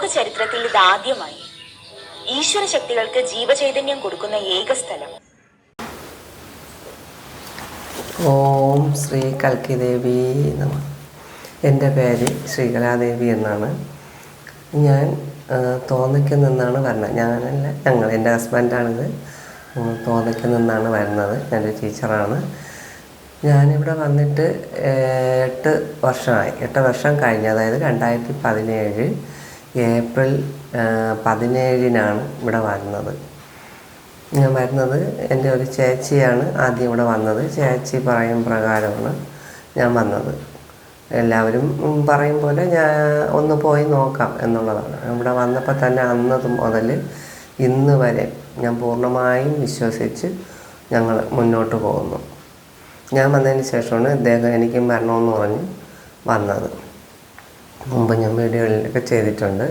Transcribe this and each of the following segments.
ലോക ചരിത്രത്തിൽ ഇതാദ്യമായി ഈശ്വര ശക്തികൾക്ക് ജീവചൈതന്യം കൊടുക്കുന്ന ഏക സ്ഥലം. ഓം ശ്രീ കൽക്കിദേവി നമ. എന്റെ പേര് ശ്രീകലാദേവി എന്നാണ്. ഞാൻ തോന്നയ്ക്ക് നിന്നാണ് വരുന്നത്. ഞാനല്ല ഞങ്ങൾ എന്റെ ഹസ്ബൻഡാണിത്. തോന്നയ്ക്ക് നിന്നാണ് വരുന്നത്. എന്റെ ടീച്ചറാണ്. ഞാനിവിടെ വന്നിട്ട് എട്ട് വർഷമായി. എട്ട് വർഷം കഴിഞ്ഞ് അതായത് രണ്ടായിരത്തി പതിനേഴ് ഏപ്രിൽ പതിനേഴിനാണ് ഇവിടെ വരുന്നത്. ഞാൻ വരുന്നത് എന്റെ ഒരു ചേച്ചിയാണ് ആദ്യം ഇവിടെ വന്നത്. ചേച്ചി പറയും പ്രകാരമാണ് ഞാൻ വന്നത്. എല്ലാവരും പറയും പോലെ ഞാൻ ഒന്ന് പോയി നോക്കാം എന്നുള്ളതാണ്. ഇവിടെ വന്നപ്പോൾ തന്നെ അന്ന് മുതൽ ഇന്ന് വരെ ഞാൻ പൂർണമായും വിശ്വസിച്ച് ഞങ്ങൾ മുന്നോട്ട് പോകുന്നു. ഞാൻ വന്നതിന് ശേഷമാണ് ഇദ്ദേഹം എനിക്കും വരണമെന്ന് പറഞ്ഞ് വന്നത്. മുമ്പ് ഞാൻ വീഡിയോകളിലൊക്കെ ചെയ്തിട്ടുണ്ട്.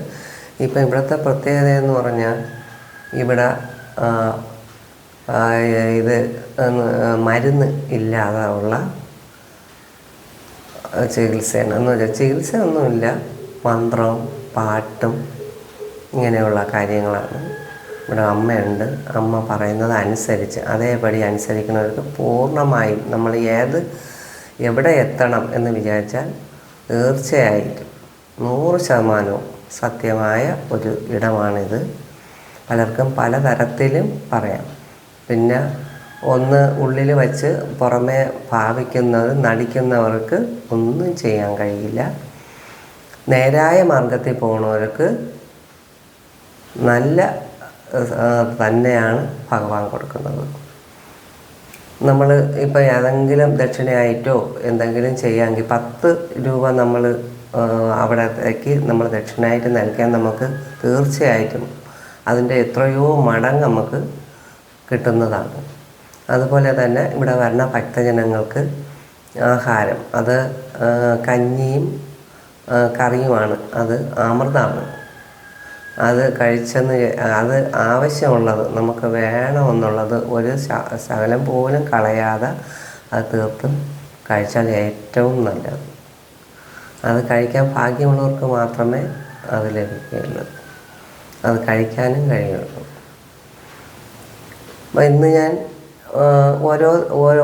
ഇപ്പം ഇവിടുത്തെ പ്രത്യേകത എന്ന് പറഞ്ഞാൽ ഇവിടെ ഇത് മരുന്ന് ഇല്ലാതെ ഉള്ള ചികിത്സയാണ്. എന്ന് വെച്ചാൽ ചികിത്സ ഒന്നുമില്ല മന്ത്രവും പാട്ടും ഇങ്ങനെയുള്ള കാര്യങ്ങളാണ്. ഇവിടെ അമ്മയുണ്ട്. അമ്മ പറയുന്നത് അനുസരിച്ച് അതേപടി അനുസരിക്കുന്നവർക്ക് പൂർണമായും നമ്മൾ ഏത് എവിടെ എത്തണം എന്ന് വിചാരിച്ചാൽ തീർച്ചയായിട്ടും നൂറ് ശതമാനവും സത്യമായ ഒരു ഇടമാണിത്. പലർക്കും പലതരത്തിലും പറയാം. പിന്നെ ഒന്ന് ഉള്ളിൽ വച്ച് പുറമേ ഭാവിക്കുന്നത് നടിക്കുന്നവർക്ക് ഒന്നും ചെയ്യാൻ കഴിയില്ല. നേരായ മാർഗത്തിൽ പോകുന്നവർക്ക് നല്ല തന്നെയാണ് ഭഗവാൻ കൊടുക്കുന്നത്. നമ്മൾ ഇപ്പോൾ ഏതെങ്കിലും ദക്ഷിണയായിട്ടോ എന്തെങ്കിലും ചെയ്യാമെങ്കിൽ പത്ത് രൂപ നമ്മൾ അവിടത്തേക്ക് നമ്മൾ ദക്ഷിണയായിട്ട് നൽകാൻ നമുക്ക് തീർച്ചയായിട്ടും അതിന്റെ എത്രയോ മടങ്ങ് നമുക്ക് കിട്ടുന്നതാണ്. അതുപോലെ തന്നെ ഇവിടെ വരുന്ന ഭക്തജനങ്ങൾക്ക് ആഹാരം അത് കഞ്ഞിയും കറിയുമാണ് അത് അമൃതമാണ് അത് കഴിച്ചെന്ന് അത് ആവശ്യമുള്ളത് നമുക്ക് വേണമെന്നുള്ളത് ഒരു ശകലം പോലും കളയാതെ അത് തീർത്തും കഴിച്ചാൽ ഏറ്റവും നല്ലത്. അത് കഴിക്കാൻ ഭാഗ്യമുള്ളവർക്ക് മാത്രമേ അത് ലഭിക്കുകയുള്ളൂ. അത് കഴിക്കാനും കഴിയുള്ളൂ. അപ്പം ഇന്ന് ഞാൻ ഓരോ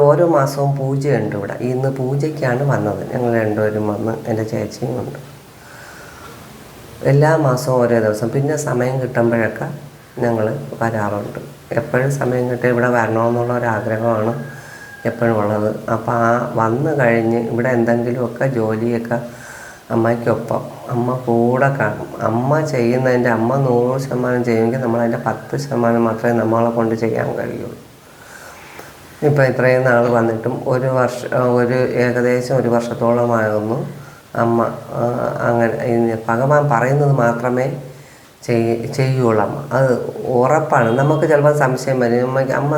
ഓരോ മാസവും പൂജയുണ്ട് ഇവിടെ. ഇന്ന് പൂജയ്ക്കാണ് വന്നത്. ഞങ്ങൾ രണ്ടുപേരും വന്ന് എന്റെ ചേച്ചിയും ഉണ്ട്. എല്ലാ മാസവും ഓരോ ദിവസം. പിന്നെ സമയം കിട്ടുമ്പോഴൊക്കെ ഞങ്ങൾ വരാറുണ്ട്. എപ്പോഴും സമയം കിട്ടി ഇവിടെ വരണമെന്നുള്ള ഒരു ആഗ്രഹമാണ് എപ്പോഴും ഉള്ളത്. അപ്പോൾ ആ വന്നു കഴിഞ്ഞ് ഇവിടെ എന്തെങ്കിലുമൊക്കെ ജോലിയൊക്കെ അമ്മയ്ക്കൊപ്പം. അമ്മ കൂടെ കാണും. അമ്മ ചെയ്യുന്നതിന്റെ അമ്മ നൂറ് ശതമാനം ചെയ്യുമെങ്കിൽ നമ്മളതിന്റെ പത്ത് ശതമാനം മാത്രമേ നമ്മളെ കൊണ്ട് ചെയ്യാൻ കഴിയുള്ളൂ. ഇപ്പം ഇത്രയും നാൾ വന്നിട്ടും ഒരു വർഷം ഒരു ഏകദേശം ഒരു വർഷത്തോളമാകുന്നു അമ്മ അങ്ങനെ ഭഗവാൻ പറയുന്നത് മാത്രമേ ചെയ്യ ചെയ്യുള്ളൂ അമ്മ. അത് ഉറപ്പാണ്. നമുക്ക് ചിലപ്പോൾ സംശയം വരും. അമ്മ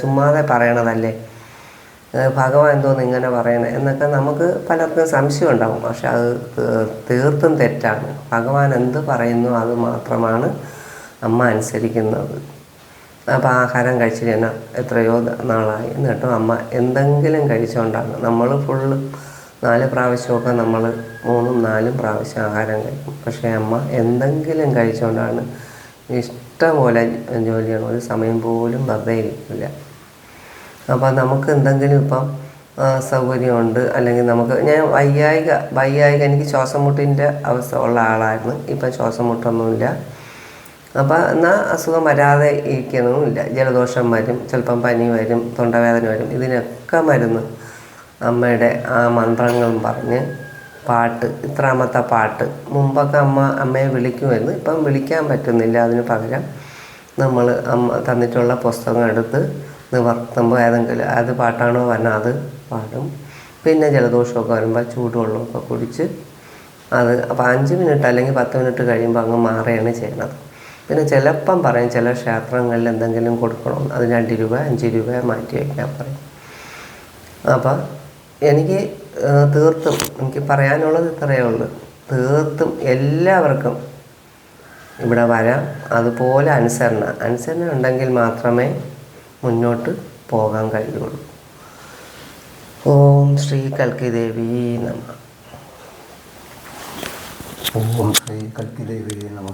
ചുമ്മാതെ പറയണതല്ലേ? ഭഗവാൻ എന്തോന്ന് ഇങ്ങനെ പറയണേ എന്നൊക്കെ നമുക്ക് പലർക്കും സംശയം ഉണ്ടാവും പക്ഷെ അത് തീർത്തും തെറ്റാണ്. ഭഗവാൻ എന്ത് പറയുന്നു അത് മാത്രമാണ് അമ്മ അനുസരിക്കുന്നത്. അപ്പോൾ ആഹാരം കഴിച്ചിട്ട് തന്നെ എത്രയോ നാളായി. എന്നിട്ടും അമ്മ എന്തെങ്കിലും കഴിച്ചുകൊണ്ടാണ് നമ്മൾ ഫുള്ള് നാല് പ്രാവശ്യമൊക്കെ നമ്മൾ മൂന്നും നാലും പ്രാവശ്യം ആഹാരം കഴിക്കും. പക്ഷേ അമ്മ എന്തെങ്കിലും കഴിച്ചുകൊണ്ടാണ് ഇഷ്ടംപോലെ ജോലിയാണ് ഒരു സമയം പോലും വെറുതെ ഇരിക്കില്ല. അപ്പോൾ നമുക്ക് എന്തെങ്കിലും ഇപ്പം സൗകര്യമുണ്ട്. അല്ലെങ്കിൽ നമുക്ക് ഞാൻ വയ്യായിക വയ്യായിക എനിക്ക് ശ്വാസം മുട്ടിന്റെ അവസ്ഥ ഉള്ള ആളായിരുന്നു. ഇപ്പം ശ്വാസം മുട്ടൊന്നുമില്ല അപ്പോൾ എന്നാൽ അസുഖം വരാതെ ഇരിക്കണമില്ല ജലദോഷം വരും ചിലപ്പം പനി വരും തൊണ്ടവേദന വരും. ഇതിനൊക്കെ മരുന്ന് അമ്മയുടെ ആ മന്ത്രങ്ങളും പറഞ്ഞ് പാട്ട് ഇത്രാമത്തെ പാട്ട്. മുമ്പൊക്കെ അമ്മ അമ്മയെ വിളിക്കുമായിരുന്നു. ഇപ്പം വിളിക്കാൻ പറ്റുന്നില്ല. അതിന് പകരം നമ്മൾ അമ്മ തന്നിട്ടുള്ള പുസ്തകം എടുത്ത് നിവർത്തുമ്പോൾ ഏതെങ്കിലും അത് പാട്ടാണോ പറഞ്ഞാൽ അത് പാടും. പിന്നെ ജലദോഷമൊക്കെ വരുമ്പോൾ ചൂടുവെള്ളമൊക്കെ കുടിച്ച് അത് അപ്പോൾ അഞ്ച് മിനിറ്റ് അല്ലെങ്കിൽ പത്ത് മിനിറ്റ് കഴിയുമ്പോൾ അങ്ങ് മാറുകയാണ് ചെയ്യണത് പിന്നെ ചിലപ്പം പറയും ചില ക്ഷേത്രങ്ങളിൽ എന്തെങ്കിലും കൊടുക്കണം അത് രണ്ട് രൂപ അഞ്ച് രൂപ മാറ്റി വയ്ക്കാൻ പറയും. അപ്പം എനിക്ക് തീർത്തും എനിക്ക് പറയാനുള്ളത് ഇത്രയേ ഉള്ളൂ. തീർത്തും എല്ലാവർക്കും ഇവിടെ വരാം. അതുപോലെ അനുസരണ. അനുസരണ ഉണ്ടെങ്കിൽ മാത്രമേ മുന്നോട്ട് പോകാൻ കഴിയുള്ളൂ ഓം ശ്രീ കൽക്കി ദേവി നമ. ഓം ശ്രീ കൽക്കിദേവി നമ.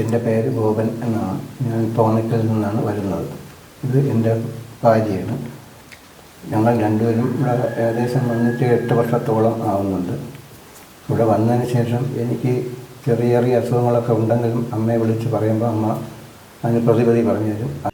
എന്റെ പേര് ഗോപൻ എന്നാണ്. ഞാൻ തോന്നയ്ക്കൽ നിന്നാണ് വരുന്നത്. ഇത് എന്റെ ഭാര്യയാണ്. ഞങ്ങൾ രണ്ടുപേരും ഇവിടെ ഏകദേശം വന്നിട്ട് എട്ട് വർഷത്തോളം ആവുന്നുണ്ട്. ഇവിടെ വന്നതിന് ശേഷം എനിക്ക് ചെറിയ ചെറിയ അസുഖങ്ങളൊക്കെ ഉണ്ടെങ്കിലും അമ്മയെ വിളിച്ച് പറയുമ്പോൾ അമ്മ അതിന് പ്രതിപതി പറഞ്ഞു തരും